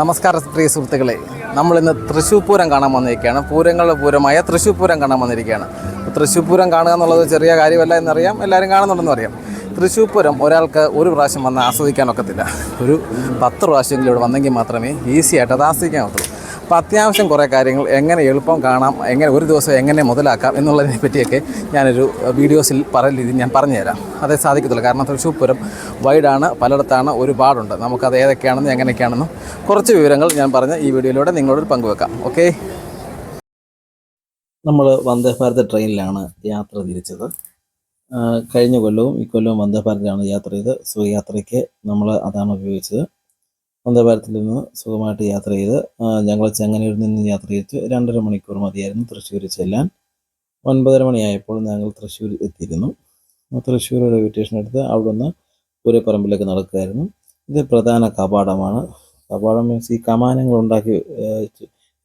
നമസ്കാരം പ്രിയ സുഹൃത്തുക്കളെ നമ്മളിന്ന് തൃശ്ശൂർ പൂരം കാണാൻ വന്നിരിക്കുകയാണ്. പൂരങ്ങളുടെ പൂരമായ തൃശ്ശൂർ പൂരം കാണാൻ വന്നിരിക്കുകയാണ്. തൃശ്ശൂർ പൂരം കാണുക എന്നുള്ളത് ചെറിയ കാര്യമല്ല എന്നറിയാം എല്ലാവരും കാണുന്നുണ്ടെന്ന് അറിയാം. തൃശ്ശൂർ പൂരം ഒരാൾക്ക് ഒരു പ്രാവശ്യം വന്ന് ആസ്വദിക്കാൻ ഒക്കത്തില്ല. ഒരു പത്ത് പ്രാവശ്യമെങ്കിലും ഇവിടെ വന്നെങ്കിൽ മാത്രമേ ഈസി ആയിട്ട് അത് ആസ്വദിക്കാൻ പറ്റുള്ളൂ അപ്പോൾ അത്യാവശ്യം കുറേ കാര്യങ്ങൾ എങ്ങനെ എളുപ്പം കാണാം എങ്ങനെ ഒരു ദിവസം എങ്ങനെ മുതലാക്കാം എന്നുള്ളതിനെ പറ്റിയൊക്കെ ഞാനൊരു വീഡിയോസിൽ പറയുന്ന രീതിയിൽ ഞാൻ പറഞ്ഞുതരാം. അതേ സാധിക്കത്തുള്ളൂ. കാരണം തൃശ്ശൂർ പൂരം വൈഡാണ്. പലയിടത്താണ് ഒരുപാടുണ്ട്. നമുക്കത് ഏതൊക്കെയാണെന്നും എങ്ങനെയൊക്കെയാണെന്നും കുറച്ച് വിവരങ്ങൾ ഞാൻ പറഞ്ഞ് ഈ വീഡിയോയിലൂടെ നിങ്ങളോട് പങ്കുവെക്കാം. ഓക്കെ? നമ്മൾ വന്ദേ ഭാരത് ട്രെയിനിലാണ് യാത്ര തിരിച്ചത്. കഴിഞ്ഞ കൊല്ലവും ഇക്കൊല്ലവും വന്ദേ ഭാരതിലാണ് യാത്ര ചെയ്ത്. സുഖയാത്രയ്ക്ക് നമ്മൾ അതാണ് ഉപയോഗിച്ചത്. വന്ദേ നിന്ന് സുഖമായിട്ട് യാത്ര ചെയ്ത് ഞങ്ങൾ ചെങ്ങന്നൂരിൽ നിന്ന് യാത്ര ചെയ്ത് രണ്ടര മണിക്കൂർ മതിയായിരുന്നു തൃശ്ശൂർ ചെല്ലാൻ. ഒൻപതര മണിയായപ്പോൾ ഞങ്ങൾ തൃശ്ശൂർ എത്തിയിരുന്നു. തൃശ്ശൂർ റെയിൽവേ സ്റ്റേഷൻ എടുത്ത് അവിടുന്ന് പൂരപ്പറമ്പിലേക്ക് നടക്കുകയായിരുന്നു. ഇത് പ്രധാന കപാടമാണ് കപാടം മീൻസ് ഈ കമാനങ്ങൾ ഉണ്ടാക്കി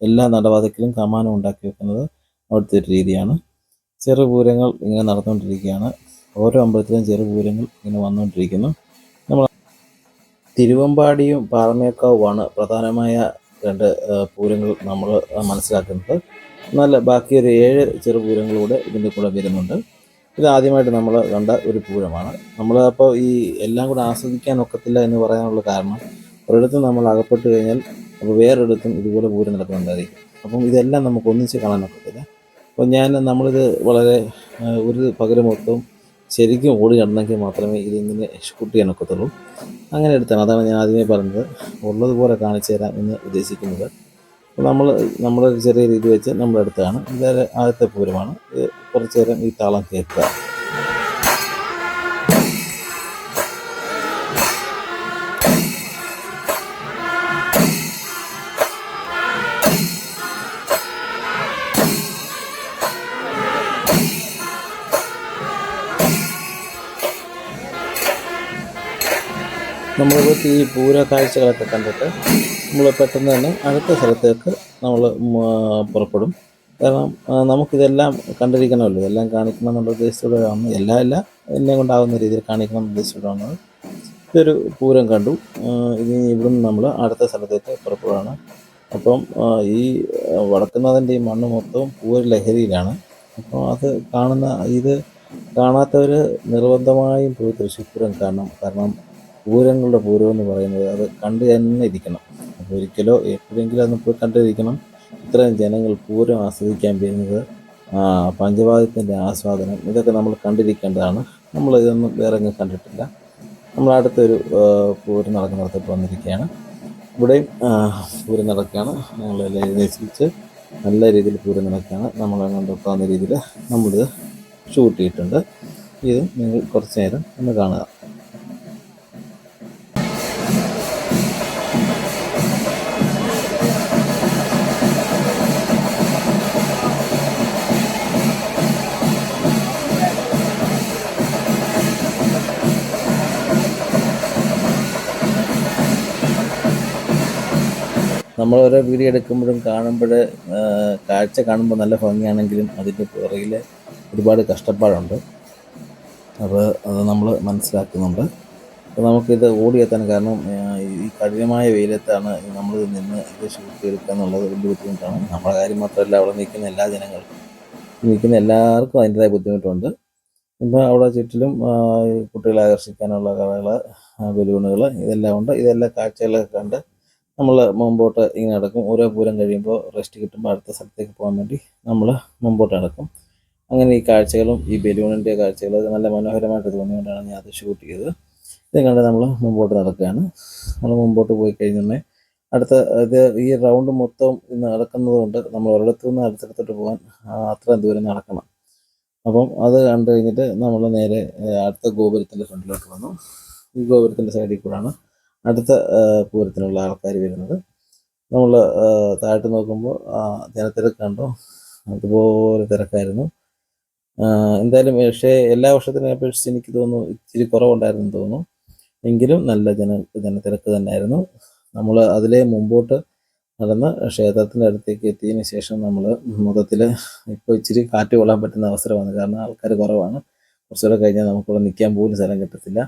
എല്ലാ നടവാതിക്കലും കമാനം ഉണ്ടാക്കി വെക്കുന്നത് അവിടുത്തെ ഒരു രീതിയാണ്. ചെറുപൂരങ്ങൾ ഇങ്ങനെ നടന്നുകൊണ്ടിരിക്കുകയാണ്. ഓരോ അമ്പലത്തിലും ചെറുപൂരങ്ങൾ ഇങ്ങനെ വന്നുകൊണ്ടിരിക്കുന്നു. തിരുവമ്പാടിയും പാറമേക്കാവുമാണ് പ്രധാനമായ രണ്ട് പൂരങ്ങൾ നമ്മൾ മനസ്സിലാക്കുന്നത്. എന്നാൽ ബാക്കി ഒരു ഏഴ് ചെറു ചെറുപൂരങ്ങളൂടെ ഇതിന്റെ കൂടെ വരുന്നുണ്ട്. ഇത് ആദ്യമായിട്ട് നമ്മൾ കണ്ട ഒരു പൂരമാണ്. നമ്മൾ അപ്പോൾ ഈ എല്ലാം കൂടെ ആസ്വദിക്കാൻ ഒക്കത്തില്ല എന്ന് പറയാനുള്ള കാരണം ഒരിടത്തും നമ്മൾ അകപ്പെട്ട് കഴിഞ്ഞാൽ അപ്പോൾ വേറൊരിടത്തും ഇതുപോലെ പൂരം നടക്കുന്നുണ്ടായിരിക്കും. അപ്പം ഇതെല്ലാം നമുക്ക് ഒന്നിച്ച് കാണാൻ ഒക്കത്തില്ല. അപ്പോൾ ഞാൻ നമ്മളിത് വളരെ ഒരു പകരം മൊത്തം ശരിക്കും ഓടി നടന്നെങ്കിൽ മാത്രമേ ഇതിങ്ങനെ എക്സിക്യൂട്ട് ചെയ്യാൻ ഒക്കത്തുള്ളൂ. അങ്ങനെ എടുത്താണ് അതാണ് ഞാൻ ആദ്യമേ പറഞ്ഞത്. ഉള്ളതുപോലെ കാണിച്ചു തരാം എന്ന് ഉദ്ദേശിക്കുന്നത്. നമ്മൾ നമ്മുടെ ചെറിയ രീതി വെച്ച് നമ്മളെടുത്താണ് ഇത് ആദ്യത്തെ പൂരമാണ്. ഇത് കുറച്ചു നേരം ഈ താളം കേൾക്കുക നമ്മളിപ്പോൾ ഈ പൂര കാഴ്ചകളൊക്കെ കണ്ടിട്ട് നമ്മൾ പെട്ടെന്ന് തന്നെ അടുത്ത സ്ഥലത്തേക്ക് നമ്മൾ പുറപ്പെടും. കാരണം നമുക്കിതെല്ലാം കണ്ടിരിക്കണമല്ലോ. ഇതെല്ലാം കാണിക്കണം എന്നുള്ള ഉദ്ദേശത്തോടെ വന്ന് എല്ലാം എല്ലാം എന്നെ കൊണ്ടാവുന്ന രീതിയിൽ കാണിക്കണം എന്ന ഉദ്ദേശത്തോടാണ് ഇതൊരു പൂരം കണ്ടു. ഇനി ഇവിടെ നിന്ന് നമ്മൾ അടുത്ത സ്ഥലത്തേക്ക് പുറപ്പെടുകയാണ് അപ്പം ഈ വടക്കുന്നതിന്റെ ഈ മണ്ണ് മൊത്തവും പൂര ലഹരിയിലാണ്. അപ്പോൾ അത് കാണുന്ന ഇത് കാണാത്തവർ നിർബന്ധമായും പോയി തൃശ്ശൂർ പൂരം കാണണം കാരണം പൂരങ്ങളുടെ പൂരം എന്ന് പറയുന്നത് അത് കണ്ടു തന്നെ ഇരിക്കണം. അപ്പോൾ ഒരിക്കലോ എപ്പോഴെങ്കിലും അതൊന്ന് പോയി കണ്ടിരിക്കണം. ഇത്രയും ജനങ്ങൾ പൂരം ആസ്വദിക്കാൻ വരുന്നത് ആ, പഞ്ചവാദ്യത്തിന്റെ ആസ്വാദനം ഇതൊക്കെ നമ്മൾ കണ്ടിരിക്കേണ്ടതാണ്. നമ്മൾ ഇതൊന്നും വേറെ എങ്ങും കണ്ടിട്ടില്ല. നമ്മൾ അടുത്തൊരു പൂരം നടക്കുന്നിടത്തോട്ട് വന്നിരിക്കുകയാണ്. ഇവിടെയും പൂരം നടക്കുകയാണ്. ഞങ്ങളെല്ലാം എഴുന്നേൽപ്പിച്ച് നല്ല രീതിയിൽ പൂരം നടക്കുകയാണ്. നമ്മൾ അങ്ങോട്ട് രീതിയിൽ നമ്മളിത് ഷൂട്ട് ചെയ്തിട്ടുണ്ട്. ഇത് നിങ്ങൾ കുറച്ച് നേരം ഒന്ന് കാണുക. നമ്മൾ ഓരോ വീഡിയോ എടുക്കുമ്പോഴും കാണുമ്പോൾ കാഴ്ച കാണുമ്പോൾ നല്ല ഭംഗിയാണെങ്കിലും അതിന്റെ പുറകിൽ ഒരുപാട് കഷ്ടപ്പാടുണ്ട്. അപ്പോൾ അത് നമ്മൾ മനസ്സിലാക്കുന്നുണ്ട്. അപ്പോൾ നമുക്കിത് ഓടിയെത്താൻ കാരണം ഈ കഠിനമായ വെയിലത്താണ് നമ്മൾ നിന്ന് ഇത് ഷൂട്ട് ചെയ്തെടുക്കുക എന്നുള്ളത് വലിയ ബുദ്ധിമുട്ടാണ്. നമ്മുടെ കാര്യം മാത്രമല്ല അവിടെ നിൽക്കുന്ന എല്ലാ ജനങ്ങൾക്കും നിൽക്കുന്ന എല്ലാവർക്കും അതിന്റെതായ ബുദ്ധിമുട്ടുണ്ട്. ഇപ്പോൾ അവിടെ ചുറ്റിലും കുട്ടികളെ ആകർഷിക്കാനുള്ള കടകൾ ബലൂണുകൾ ഇതെല്ലാം ഉണ്ട്. ഇതെല്ലാം കാഴ്ചകളൊക്കെ കണ്ട് നമ്മൾ മുമ്പോട്ട് ഇങ്ങനെ നടക്കും. ഓരോ പൂരം കഴിയുമ്പോൾ റെസ്റ്റ് കിട്ടുമ്പോൾ അടുത്ത സ്ഥലത്തേക്ക് പോകാൻ വേണ്ടി നമ്മൾ മുമ്പോട്ട് നടക്കും. അങ്ങനെ ഈ കാഴ്ചകളും ഈ ബലൂണിന്റെ കാഴ്ചകളും നല്ല മനോഹരമായിട്ട് തോന്നിയുകൊണ്ടാണ് ഞാൻ അത് ഷൂട്ട് ചെയ്തത്. ഇത് കണ്ട് നമ്മൾ മുമ്പോട്ട് നടക്കുകയാണ്. നമ്മൾ മുമ്പോട്ട് പോയി കഴിഞ്ഞുടനെ അടുത്ത ഇത് ഈ റൗണ്ട് മൊത്തം നടക്കുന്നത് കൊണ്ട് നമ്മൾ ഒരിടത്തു നിന്ന് അടുത്തടുത്തോട്ട് പോകാൻ അത്രയും ദൂരം നടക്കണം. അപ്പം അത് കണ്ടു കഴിഞ്ഞിട്ട് നമ്മൾ നേരെ അടുത്ത ഗോപുരത്തിന്റെ ഫ്രണ്ടിലോട്ട് വന്നു. ഈ ഗോപുരത്തിന്റെ സൈഡിൽ കൂടാണ് അടുത്ത പൂരത്തിനുള്ള ആൾക്കാർ വരുന്നത്. നമ്മൾ താഴ്ത്തു നോക്കുമ്പോൾ ജനത്തിരക്ക് കണ്ടോ. അതുപോലെ തിരക്കായിരുന്നു. എന്തായാലും പക്ഷേ എല്ലാ വർഷത്തിനെ അപേക്ഷിച്ച് എനിക്ക് തോന്നുന്നു ഇച്ചിരി കുറവുണ്ടായിരുന്നു തോന്നുന്നു. എങ്കിലും നല്ല ജന ജനത്തിരക്ക് തന്നെയായിരുന്നു. നമ്മൾ അതിലെ മുമ്പോട്ട് നടന്ന് ക്ഷേത്രത്തിന്റെ അടുത്തേക്ക് എത്തിയതിന് ശേഷം നമ്മൾ മൊത്തത്തിൽ ഇപ്പോൾ ഇച്ചിരി കാറ്റ് കൊള്ളാൻ പറ്റുന്ന അവസരമാണ്. കാരണം ആൾക്കാർ കുറവാണ്. കുറച്ചുകൂടെ കഴിഞ്ഞാൽ നമുക്കിവിടെ നിൽക്കാൻ പോലും സ്ഥലം കിട്ടത്തില്ല.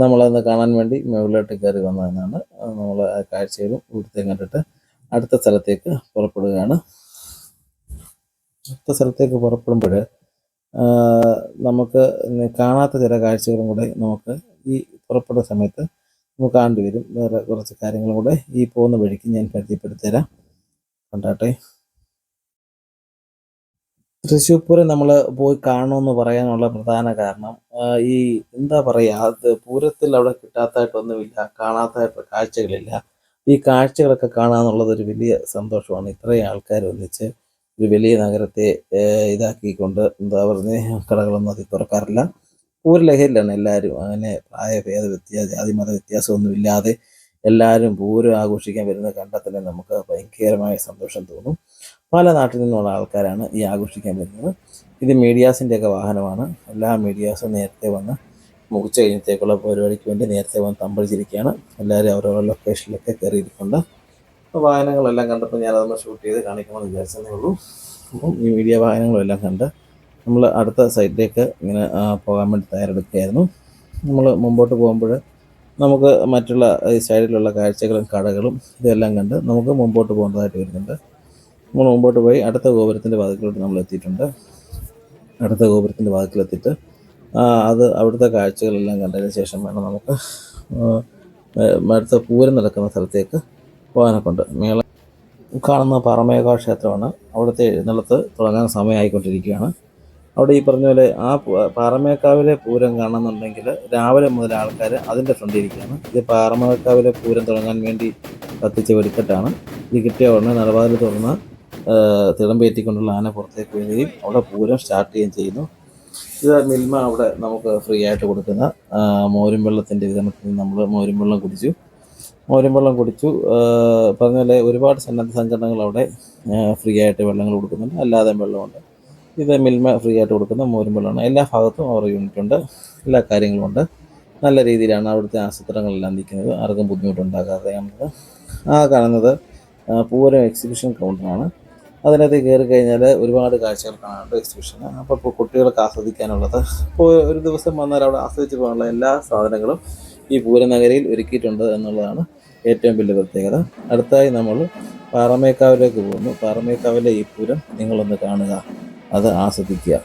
നമ്മളതൊന്ന് കാണാൻ വേണ്ടി മുകളിലോട്ട് കയറി വന്നതിനാണ് നമ്മൾ ആ കാഴ്ചയിലും ഇവിടുത്തെ കണ്ടിട്ട് അടുത്ത സ്ഥലത്തേക്ക് പുറപ്പെടുകയാണ്. അടുത്ത സ്ഥലത്തേക്ക് പുറപ്പെടുമ്പോൾ നമുക്ക് കാണാത്ത ചില കാഴ്ചകളും കൂടെ നമുക്ക് ഈ പുറപ്പെടുന്ന സമയത്ത് നമുക്ക് കാണേണ്ടി വരും. വേറെ കുറച്ച് കാര്യങ്ങളും കൂടെ ഈ പോകുന്ന വഴിക്ക് ഞാൻ പരിചയപ്പെടുത്തി തരാം കണ്ടാട്ടെ. തൃശ്ശൂർ പൂരം നമ്മൾ പോയി കാണുമെന്ന് പറയാനുള്ള പ്രധാന കാരണം ഈ എന്താ പറയുക അത് പൂരത്തിൽ അവിടെ കിട്ടാത്തതായിട്ടൊന്നുമില്ല കാണാത്തതായിട്ട് കാഴ്ചകളില്ല. ഈ കാഴ്ചകളൊക്കെ കാണാന്നുള്ളത് ഒരു വലിയ സന്തോഷമാണ്. ഇത്രയും ആൾക്കാർ ഒന്നിച്ച് ഒരു വലിയ നഗരത്തെ ഇതാക്കിക്കൊണ്ട് എന്താ പറയുക കടകളൊന്നും അതിൽ തുറക്കാറില്ല. പൂരലഹരിയിലാണ് എല്ലാവരും അങ്ങനെ പ്രായഭേദ വ്യത്യാസ ജാതി മത വ്യത്യാസമൊന്നും ഇല്ലാതെ എല്ലാവരും പൂരം ആഘോഷിക്കാൻ വരുന്ന കണ്ടാൽ നമുക്ക് ഭയങ്കരമായ സന്തോഷം തോന്നും. പല നാട്ടിൽ നിന്നുള്ള ആൾക്കാരാണ് ഈ ആഘോഷിക്കാൻ വരുന്നത്. ഇത് മീഡിയാസിന്റെയൊക്കെ വാഹനമാണ്. എല്ലാ മീഡിയാസും നേരത്തെ വന്ന് ഉച്ച കഴിഞ്ഞത്തേക്കുള്ള പരിപാടിക്ക് വേണ്ടി നേരത്തെ വന്ന് തമ്പടിച്ചിരിക്കുകയാണ്. എല്ലാവരും അവരവരുടെ ലൊക്കേഷനിലൊക്കെ കയറിയിരിക്കുന്നുണ്ട് അപ്പോൾ വാഹനങ്ങളെല്ലാം കണ്ടപ്പോൾ ഞാനതൊന്ന് ഷൂട്ട് ചെയ്ത് കാണിക്കണമെന്ന് വിചാരിച്ചതേ ഉള്ളൂ. അപ്പം ഈ മീഡിയ വാഹനങ്ങളെല്ലാം കണ്ട് നമ്മൾ അടുത്ത സൈഡിലേക്ക് ഇങ്ങനെ പോകാൻ വേണ്ടി തയ്യാറെടുക്കുകയായിരുന്നു. നമ്മൾ മുമ്പോട്ട് പോകുമ്പോൾ നമുക്ക് മറ്റുള്ള ഈ സൈഡിലുള്ള കാഴ്ചകളും കടകളും ഇതെല്ലാം കണ്ട് നമുക്ക് മുമ്പോട്ട് പോകേണ്ടതായിട്ട് വരുന്നുണ്ട്. നമ്മൾ മുമ്പോട്ട് പോയി. അടുത്ത ഗോപുരത്തിന്റെ വാതിക്കലോട്ട് നമ്മൾ എത്തിയിട്ടുണ്ട്. അടുത്ത ഗോപുരത്തിന്റെ വാതിക്കലെത്തിയിട്ട് അത് അവിടുത്തെ കാഴ്ചകളെല്ലാം കണ്ടതിന് ശേഷം വേണം നമുക്ക് അടുത്ത പൂരം നടക്കുന്ന സ്ഥലത്തേക്ക് പോകാനൊക്കെ ഉണ്ട് മേള കാണുന്ന പാറമേക ക്ഷേത്രമാണ്. അവിടുത്തെ എഴുന്നള്ളത്ത് തുടങ്ങാൻ സമയമായിക്കൊണ്ടിരിക്കുകയാണ്. അവിടെ ഈ പറഞ്ഞ പോലെ ആ പാറമേക്കാവിലെ പൂരം കാണണമെന്നുണ്ടെങ്കിൽ രാവിലെ മുതൽ ആൾക്കാർ അതിന്റെ ഫ്രണ്ടിൽ ഇരിക്കുകയാണ് ഇത് പാറമേക്കാവിലെ പൂരം തുടങ്ങാൻ വേണ്ടി കത്തിച്ച വെടിക്കെട്ടാണ്. ഇത് കിട്ടിയ ഉടനെ നടവാതിൽ തുറന്ന് തിടമ്പേറ്റിക്കൊണ്ടുള്ള ആന പുറത്തേക്ക് വരികയും അവിടെ പൂരം സ്റ്റാർട്ട് ചെയ്യുകയും ചെയ്യുന്നു. ഇത് മിൽമ അവിടെ നമുക്ക് ഫ്രീ ആയിട്ട് കൊടുക്കുന്ന മോരും വെള്ളത്തിന്റെ വിതരണത്തിൽ നമ്മൾ മോരും വെള്ളം കുടിച്ചു. മോരും വെള്ളം കുടിച്ചു. പറഞ്ഞ പോലെ ഒരുപാട് സന്നദ്ധ സംഘടനകൾ അവിടെ ഫ്രീ ആയിട്ട് വെള്ളങ്ങൾ കൊടുക്കുന്നുണ്ട്. അല്ലാതെ വെള്ളമുണ്ട്. ഇത് മിൽമ ഫ്രീ ആയിട്ട് കൊടുക്കുന്ന മോരും വെള്ളമാണ്. എല്ലാ ഭാഗത്തും അവർ യൂണിറ്റ് ഉണ്ട്. എല്ലാ കാര്യങ്ങളും ഉണ്ട്. നല്ല രീതിയിലാണ് അവിടുത്തെ ആസൂത്രണങ്ങളെല്ലാം നിൽക്കുന്നത്. ആർക്കും ബുദ്ധിമുട്ടുണ്ടാകാതെ ആ കാണുന്നത് പൂരം എക്സിബിഷൻ കൗണ്ടറാണ് അതിനകത്ത് കയറി കഴിഞ്ഞാൽ ഒരുപാട് കാഴ്ചകൾ കാണാനുണ്ട് എക്സിബിഷന് അപ്പോൾ കുട്ടികൾക്ക് ആസ്വദിക്കാനുള്ളത്. ഇപ്പോൾ ഒരു ദിവസം വന്നാൽ അവിടെ ആസ്വദിച്ച് പോകാനുള്ള എല്ലാ സാധനങ്ങളും ഈ പൂരനഗരിയിൽ ഒരുക്കിയിട്ടുണ്ട് എന്നുള്ളതാണ് ഏറ്റവും വലിയ പ്രത്യേകത. അടുത്തായി നമ്മൾ പാറമേക്കാവിലേക്ക് പോകുന്നു. പാറമേക്കാവിലെ ഈ പൂരം നിങ്ങളൊന്ന് കാണുക. അത് ആസ്വദിക്കുക.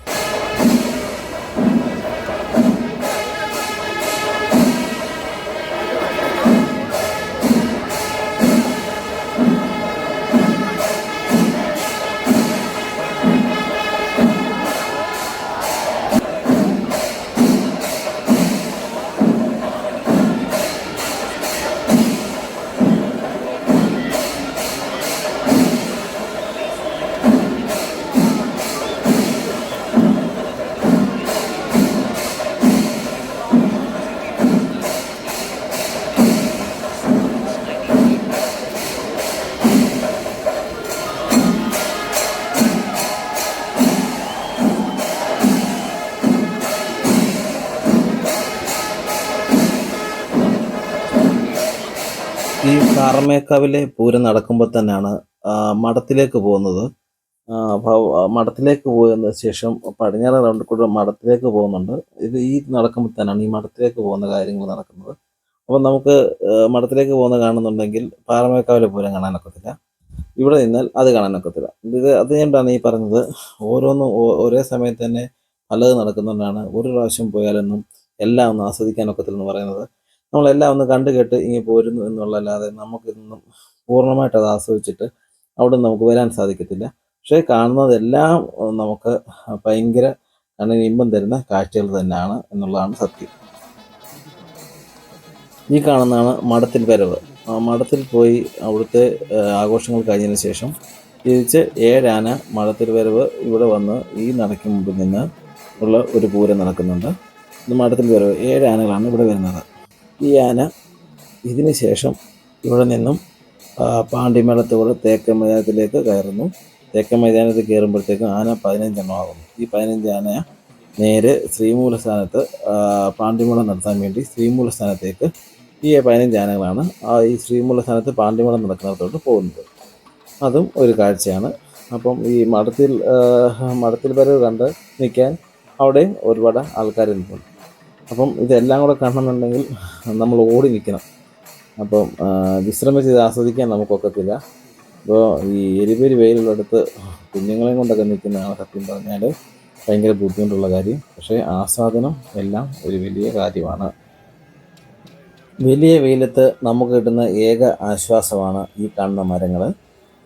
പാറമേക്കാവിലെ പൂരം നടക്കുമ്പോൾ തന്നെയാണ് മഠത്തിലേക്ക് പോകുന്നത്. മഠത്തിലേക്ക് പോയതിന് ശേഷം പടിഞ്ഞാറ് റൗണ്ട് കൂടെ മഠത്തിലേക്ക് പോകുന്നുണ്ട്. ഇത് ഈ നടക്കുമ്പോൾ തന്നെയാണ് ഈ മഠത്തിലേക്ക് പോകുന്ന കാര്യങ്ങൾ നടക്കുന്നത്. അപ്പം നമുക്ക് മഠത്തിലേക്ക് പോകുന്ന കാണുന്നുണ്ടെങ്കിൽ പാറമേക്കാവിലെ പൂരം കാണാനൊക്കത്തില്ല ഇവിടെ നിന്നാൽ അത് കാണാനൊക്കത്തില്ല ഇത് അതുകൊണ്ടാണ് ഈ പറഞ്ഞത് ഓരോന്നും ഒരേ സമയത്ത് തന്നെ പലത് നടക്കുന്നുണ്ടാണ് ഒരു പ്രാവശ്യം പോയാലൊന്നും എല്ലാം ഒന്ന് ആസ്വദിക്കാനൊക്കത്തില്ലെന്ന് പറയുന്നത്. നമ്മളെല്ലാം ഒന്ന് കണ്ടു കേട്ട് ഇങ്ങനെ പോരുന്നു എന്നുള്ളതല്ലാതെ നമുക്കിതൊന്നും പൂർണമായിട്ട് അത് ആസ്വദിച്ചിട്ട് അവിടെ നമുക്ക് വരാൻ സാധിക്കത്തില്ല. പക്ഷേ കാണുന്നതെല്ലാം നമുക്ക് ഭയങ്കര കണ്ണിന് ഇമ്പം തരുന്ന കാഴ്ചകൾ തന്നെയാണ് എന്നുള്ളതാണ് സത്യം. ഈ കാണുന്നതാണ് മഠത്തിൽ വരവ്. മഠത്തിൽ പോയി അവിടുത്തെ ആഘോഷങ്ങൾ കഴിഞ്ഞതിന് ശേഷം തിരിച്ച് ഏഴാന മഠത്തിൽ വരവ് ഇവിടെ വന്ന് ഈ നടയ്ക്ക് മുമ്പിൽ നിന്ന് ഉള്ള ഒരു പൂരം നടക്കുന്നുണ്ട്. ഇത് മഠത്തിൽ വരവ്. ഏഴാനകളാണ് ഇവിടെ വരുന്നത്. ഈ ആന ഇതിന് ശേഷം ഇവിടെ നിന്നും പാണ്ഡിമേളത്തോടെ തേക്കൻ മൈതാനത്തിലേക്ക് കയറുന്നു. തേക്ക മൈതാനത്ത് കയറുമ്പോഴത്തേക്കും ആന പതിനഞ്ചെണ്ണം ആകുന്നു. ഈ പതിനഞ്ച് ആന നേരെ ശ്രീമൂലസ്ഥാനത്ത് ആ, പാണ്ടിമേളം നടത്താൻ വേണ്ടി ശ്രീമൂലസ്ഥാനത്തേക്ക് ഈ പതിനഞ്ച് ആനകളാണ് ആ ഈ ശ്രീമൂലസ്ഥാനത്ത് പാണ്ടിമേളം നടക്കുന്നിടത്തോട്ട് പോകുന്നത്. അതും ഒരു കാഴ്ചയാണ്. അപ്പം ഈ മഠത്തിൽ മഠത്തിൽ വരവ് കണ്ട് നിൽക്കാൻ അവിടെയും ഒരുപാട് ആൾക്കാർ നിൽപ്പുണ്ട് അപ്പം ഇതെല്ലാം കൂടെ കാണണമെന്നുണ്ടെങ്കിൽ നമ്മൾ ഓടി നിൽക്കണം. അപ്പം വിശ്രമിച്ച് ഇത് ആസ്വദിക്കാൻ നമുക്കൊക്കത്തില്ല. അപ്പോൾ ഈ എരിപേര് വെയിലുള്ള അടുത്ത് കുഞ്ഞുങ്ങളെയും കൊണ്ടൊക്കെ നിൽക്കുന്നതാണ് സത്യം പറഞ്ഞാൽ ഭയങ്കര ബുദ്ധിമുട്ടുള്ള കാര്യം. പക്ഷേ ആസ്വാദനം എല്ലാം ഒരു വലിയ കാര്യമാണ്. വലിയ വെയിലത്ത് നമുക്ക് കിട്ടുന്ന ഏക ആശ്വാസമാണ് ഈ കാണുന്ന മരങ്ങൾ.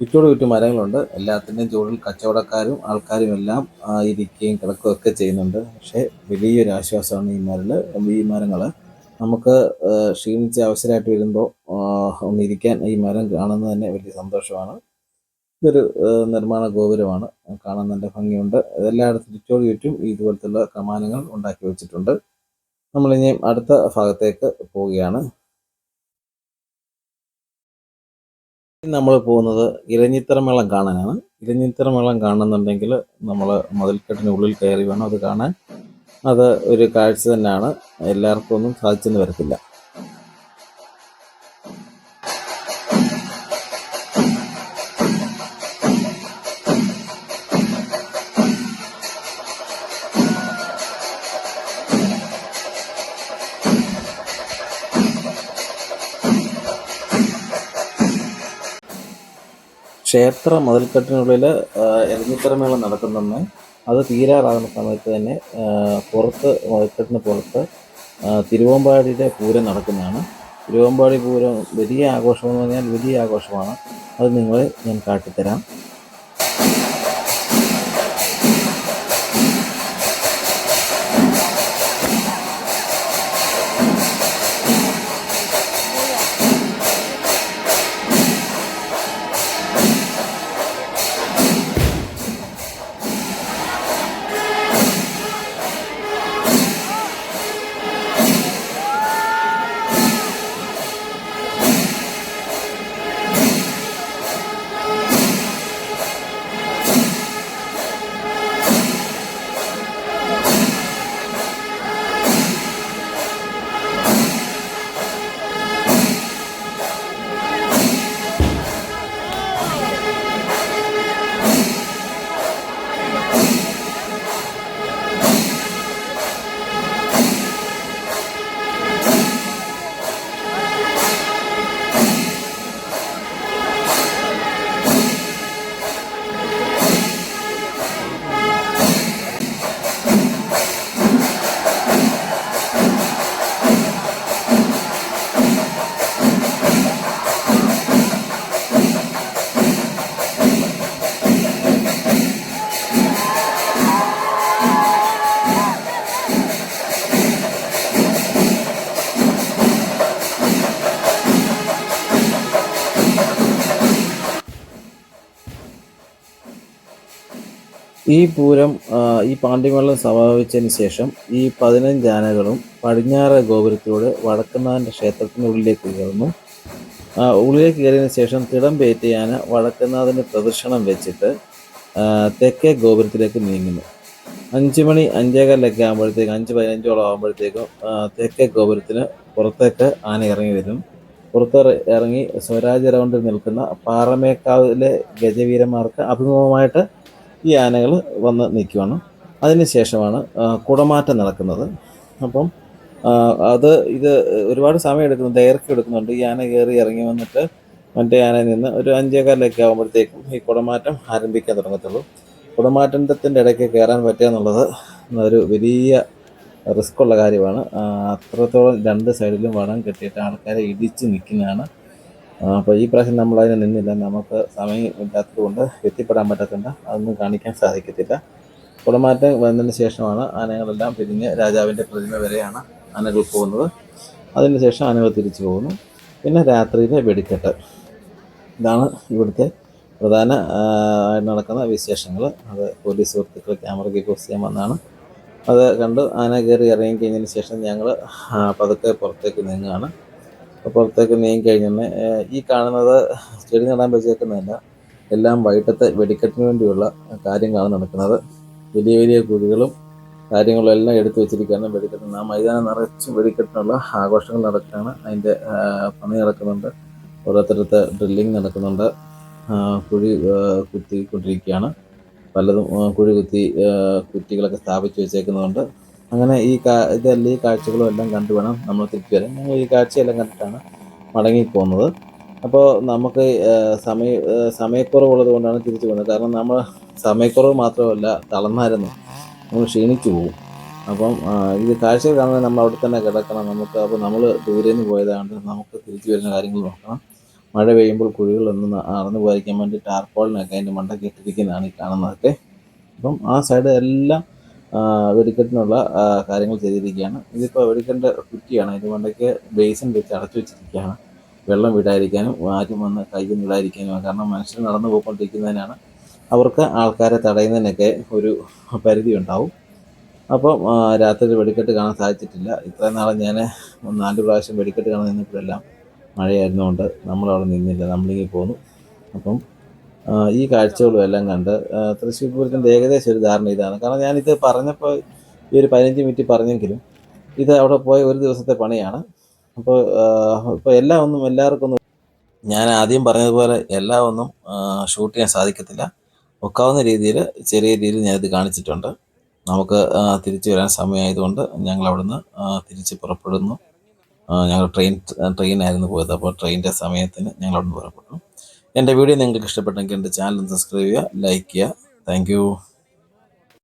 ചുറ്റോട് ചുറ്റും മരങ്ങളുണ്ട്. എല്ലാത്തിന്റെയും ചുവടിൽ കച്ചവടക്കാരും ആൾക്കാരും എല്ലാം ഇരിക്കുകയും കിടക്കുകയും ഒക്കെ ചെയ്യുന്നുണ്ട്. പക്ഷേ വലിയൊരു ആശ്വാസമാണ് ഈ മരൽ ഈ മരങ്ങൾ നമുക്ക് ക്ഷീണിച്ച അവസരമായിട്ട് വരുമ്പോൾ ഒന്നിരിക്കാൻ ഈ മരം കാണുന്നത് തന്നെ വലിയ സന്തോഷമാണ്. ഇതൊരു നിർമ്മാണ ഗോപുരമാണ്. കാണാൻ നല്ല ഭംഗിയുണ്ട്. എല്ലായിടത്തും ചുറ്റോട് ചുറ്റും ഇതുപോലത്തുള്ള കമാനങ്ങൾ ഉണ്ടാക്കി വെച്ചിട്ടുണ്ട്. നമ്മളിനി അടുത്ത ഭാഗത്തേക്ക് പോവുകയാണ്. നമ്മൾ പോകുന്നത് ഇലഞ്ഞിത്തറമേളം കാണാനാണ്. ഇലഞ്ഞിത്തറമേളം കാണുന്നുണ്ടെങ്കിൽ നമ്മൾ മതിൽക്കെട്ടിനുള്ളിൽ കയറി വേണം അത് കാണാൻ. അത് ഒരു കാഴ്ച തന്നെയാണ്. എല്ലാവർക്കും ഒന്നും സാധിച്ചെന്ന് വരത്തില്ല. ക്ഷേത്ര മതിൽക്കെട്ടിനുള്ളിൽ എരഞ്ഞിത്തറമേളം നടക്കുന്നെന്ന് അത് തീരാറാകുന്ന സമയത്ത് തന്നെ പുറത്ത് മതിൽക്കെട്ടിന് പുറത്ത് തിരുവമ്പാടിയുടെ പൂരം നടക്കുന്നതാണ്. തിരുവമ്പാടി പൂരം വലിയ ആഘോഷമെന്ന് പറഞ്ഞാൽ വലിയ ആഘോഷമാണ്. അത് നിങ്ങളെ ഞാൻ കാട്ടിത്തരാം. ഈ പൂരം ഈ പാണ്ഡ്യമേളം സമാപിച്ചതിന് ശേഷം ഈ പതിനഞ്ച് ആനകളും പടിഞ്ഞാറ് ഗോപുരത്തിലൂടെ വടക്കുന്നാഥന്റെ ക്ഷേത്രത്തിനുള്ളിലേക്ക് കയറുന്നു. ഉള്ളിലേക്ക് കയറിയതിന് ശേഷം തിടം പേറ്റിയാന ആന പ്രദർശനം വെച്ചിട്ട് തെക്കേ ഗോപുരത്തിലേക്ക് നീങ്ങുന്നു. അഞ്ച് മണി അഞ്ചേകാലൊക്കെ ആകുമ്പോഴത്തേക്കും അഞ്ച് പതിനഞ്ചോളം ആകുമ്പോഴത്തേക്കും തെക്കേ ഗോപുരത്തിന് പുറത്തേക്ക് ആന ഇറങ്ങി വരും. പുറത്ത് ഇറങ്ങി സ്വരാജ് റൗണ്ടിൽ നിൽക്കുന്ന പാറമേക്കാവിലെ ഗജവീരന്മാർക്ക് അഭിമുഖമായിട്ട് ഈ ആനകൾ വന്ന് നിൽക്കുവാണ്. അതിനുശേഷമാണ് കുടമാറ്റം നടക്കുന്നത്. അപ്പം അത് ഇത് ഒരുപാട് സമയം എടുക്കുന്നു ദൈർഘ്യം എടുക്കുന്നുണ്ട്. ഈ ആന കയറി ഇറങ്ങി വന്നിട്ട് മറ്റേ ആനയിൽ നിന്ന് ഒരു അഞ്ചേകാലിലൊക്കെ ആകുമ്പോഴത്തേക്കും ഈ കുടമാറ്റം ആരംഭിക്കാൻ തുടങ്ങത്തുള്ളൂ. കുടമാറ്റത്തിന്റെ ഇടയ്ക്ക് കയറാൻ പറ്റുക എന്നുള്ളത് ഒരു വലിയ റിസ്ക് ഉള്ള കാര്യമാണ് അത്രത്തോളം രണ്ട് സൈഡിലും വളം കെട്ടിയിട്ട് ആൾക്കാരെ ഇടിച്ച് നിൽക്കുന്നതാണ് അപ്പോൾ ഈ പ്രാവശ്യം നമ്മൾ അതിന് നിന്നില്ല. നമുക്ക് സമയം ഇല്ലാത്തത് കൊണ്ട് എത്തിപ്പെടാൻ പറ്റത്തില്ല. അതൊന്നും കാണിക്കാൻ സാധിക്കത്തില്ല. കുടമാറ്റം വന്നതിന് ശേഷമാണ് ആനകളെല്ലാം പിരിഞ്ഞ് രാജാവിന്റെ പ്രതിമ വരെയാണ് ആനകൾ പോകുന്നത്. അതിന് ശേഷം ആനകൾ തിരിച്ചു പോകുന്നു. പിന്നെ രാത്രിയിലെ വെടിക്കെട്ട്. ഇതാണ് ഇവിടുത്തെ പ്രധാന നടക്കുന്ന വിശേഷങ്ങൾ അത് പോലീസ് സുഹൃത്തുക്കൾ ക്യാമറയ്ക്ക് പോസ്റ്റ് ചെയ്യാൻ വന്നതാണ്. അത് കണ്ട് ആന കയറി ഇറങ്ങി കഴിഞ്ഞതിന് ശേഷം ഞങ്ങൾ പതുക്കെ പുറത്തേക്ക് നീങ്ങുകയാണ്. പുറത്തേക്ക് നീങ്ങി കഴിഞ്ഞാൽ ഈ കാണുന്നത് ചെടി നടാൻ വെച്ചേക്കുന്നതല്ല എല്ലാം വൈകിട്ടത്തെ വെടിക്കെട്ടിന് വേണ്ടിയുള്ള കാര്യങ്ങളാണ് നടക്കുന്നത്. വലിയ വലിയ കുഴികളും കാര്യങ്ങളും എല്ലാം എടുത്തു വെച്ചിരിക്കുകയാണ് വെടിക്കെട്ടിന് ആ മൈതാനം നിറച്ച് വെടിക്കെട്ടിനുള്ള ആഘോഷങ്ങൾ നടക്കുകയാണ്. അതിന്റെ പണി നടക്കുന്നുണ്ട്. ഓരോരുത്തരത്തെ ഡ്രില്ലിങ് നടക്കുന്നുണ്ട്. കുഴി കുത്തി കുത്തിക്കൊണ്ടിരിക്കുകയാണ്. പലതും കുഴി കുത്തി കുറ്റികളൊക്കെ സ്ഥാപിച്ച് വെച്ചേക്കുന്നുണ്ട് അങ്ങനെ ഈ കാ ഇതെല്ലാം ഈ കാഴ്ചകളും എല്ലാം കണ്ടു വേണം നമ്മൾ തിരിച്ചു വരാൻ. ഞങ്ങൾ ഈ കാഴ്ചയെല്ലാം കണ്ടിട്ടാണ് മടങ്ങിപ്പോകുന്നത്. അപ്പോൾ നമുക്ക് സമയ സമയക്കുറവുള്ളത് കൊണ്ടാണ് തിരിച്ചു പോകുന്നത്. കാരണം നമ്മൾ സമയക്കുറവ് മാത്രമല്ല തളർന്നായിരുന്നു. നമ്മൾ ക്ഷീണിച്ചു പോകും. അപ്പം ഇത് കാഴ്ച കാണുന്നത് നമ്മൾ അവിടെ തന്നെ കിടക്കണം. നമുക്ക് അപ്പോൾ നമ്മൾ ദൂരെ നിന്ന് പോയതാണ്ട് നമുക്ക് തിരിച്ചു വരുന്ന കാര്യങ്ങൾ നോക്കണം. മഴ പെയ്യുമ്പോൾ കുഴികളൊന്നും അറന്നു പോയിരിക്കാൻ വേണ്ടി ടാർപോളിനൊക്കെ അതിന്റെ മണ്ടൊക്കെ ഇട്ടിരിക്കുന്നതാണ് ഈ കാണുന്നതൊക്കെ. അപ്പം ആ സൈഡ് എല്ലാം വെടിക്കെട്ടിനുള്ള കാര്യങ്ങൾ ചെയ്തിരിക്കുകയാണ്. ഇതിപ്പോൾ വെടിക്കെട്ടിന്റെ കുറ്റിയാണ്. അതിന്റെ മണ്ടയ്ക്ക് ബേസിൻ വെച്ച് അടച്ചു വെച്ചിരിക്കുകയാണ്. വെള്ളം വിടാതിരിക്കാനും ആരും വന്ന് കൈയൊന്നും വിടാതിരിക്കാനും കാരണം മനുഷ്യർ നടന്നു പോയിക്കൊണ്ടിരിക്കുന്നതിനാണ് അവർക്ക് ആൾക്കാരെ തടയുന്നതിനൊക്കെ ഒരു പരിധി ഉണ്ടാവും. അപ്പം രാത്രി വെടിക്കെട്ട് കാണാൻ സാധിച്ചിട്ടില്ല. ഇത്രയും നാളെ ഞാൻ നാല് പ്രാവശ്യം വെടിക്കെട്ട് കാണാൻ നിന്നപ്പോഴെല്ലാം മഴയായിരുന്നുകൊണ്ട് നമ്മളവിടെ നിന്നില്ല. നമ്മളിങ്ങനെ പോന്നു. അപ്പം ഈ കാഴ്ചകളും എല്ലാം കണ്ട് തൃശ്ശൂർ പൂരത്തിന്റെ ഏകദേശം ഒരു ധാരണ ഇതാണ്. കാരണം ഞാനിത് പറഞ്ഞപ്പോൾ ഈ ഒരു പതിനഞ്ച് മിനിറ്റ് പറഞ്ഞെങ്കിലും ഇത് അവിടെ പോയ ഒരു ദിവസത്തെ പണിയാണ്. അപ്പോൾ ഇപ്പോൾ എല്ലാം ഒന്നും എല്ലാവർക്കും ഒന്നും ഞാൻ ആദ്യം പറഞ്ഞതുപോലെ എല്ലാം ഒന്നും ഷൂട്ട് ചെയ്യാൻ സാധിക്കത്തില്ല. ഒക്കാവുന്ന രീതിയിൽ ചെറിയ രീതിയിൽ ഞാനിത് കാണിച്ചിട്ടുണ്ട്. നമുക്ക് തിരിച്ചു വരാൻ സമയമായതുകൊണ്ട് ഞങ്ങൾ അവിടുന്ന് തിരിച്ച് പുറപ്പെടുന്നു. ഞങ്ങൾ ട്രെയിൻ ട്രെയിനായിരുന്നു പോയത്. അപ്പോൾ ട്രെയിനിന്റെ സമയത്തിന് ഞങ്ങൾ അവിടുന്ന് പുറപ്പെട്ടു. എന്റെ വീഡിയോ നിങ്ങൾക്ക് ഇഷ്ടപ്പെട്ടെങ്കിൽ എന്റെ ചാനൽ സബ്സ്ക്രൈബ് ചെയ്യുക ലൈക്ക് ചെയ്യുക. താങ്ക്